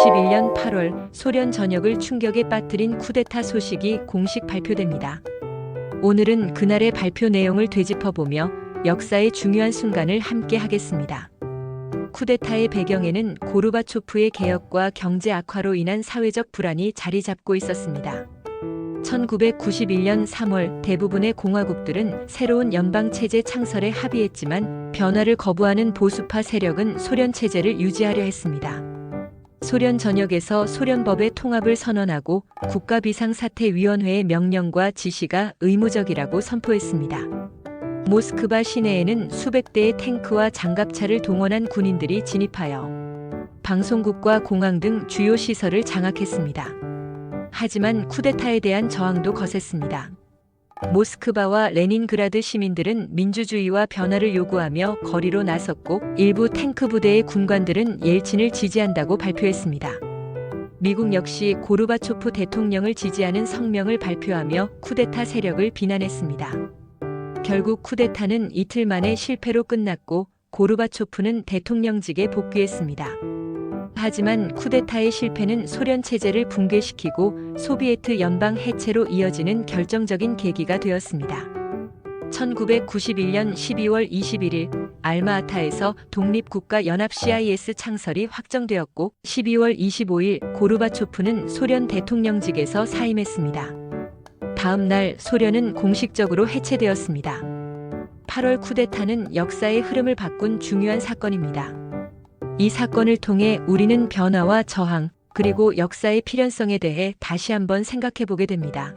1991년 8월 소련 전역을 충격에 빠뜨린 쿠데타 소식이 공식 발표됩니다. 오늘은 그날의 발표 내용을 되짚어보며 역사의 중요한 순간을 함께 하겠습니다. 쿠데타의 배경에는 고르바초프의 개혁과 경제 악화로 인한 사회적 불안이 자리 잡고 있었습니다. 1991년 3월 대부분의 공화국들은 새로운 연방 체제 창설에 합의했지만 변화를 거부하는 보수파 세력은 소련 체제를 유지하려 했습니다. 소련 전역에서 소련법의 통합을 선언하고 국가비상사태위원회의 명령과 지시가 의무적이라고 선포했습니다. 모스크바 시내에는 수백 대의 탱크와 장갑차를 동원한 군인들이 진입하여 방송국과 공항 등 주요 시설을 장악했습니다. 하지만 쿠데타에 대한 저항도 거셌습니다. 모스크바와 레닌그라드 시민들은 민주주의와 변화를 요구하며 거리로 나섰고 일부 탱크 부대의 군관들은 옐친을 지지한다고 발표했습니다. 미국 역시 고르바초프 대통령을 지지하는 성명을 발표하며 쿠데타 세력을 비난했습니다. 결국 쿠데타는 이틀 만에 실패로 끝났고 고르바초프는 대통령직에 복귀했습니다. 하지만 쿠데타의 실패는 소련 체제를 붕괴시키고 소비에트 연방 해체로 이어지는 결정적인 계기가 되었습니다. 1991년 12월 21일 알마아타에서 독립국가 연합 CIS 창설이 확정되었고 12월 25일 고르바초프는 소련 대통령직에서 사임했습니다. 다음 날 소련은 공식적으로 해체되었습니다. 8월 쿠데타는 역사의 흐름을 바꾼 중요한 사건입니다. 이 사건을 통해 우리는 변화와 저항, 그리고 역사의 필연성에 대해 다시 한번 생각해 보게 됩니다.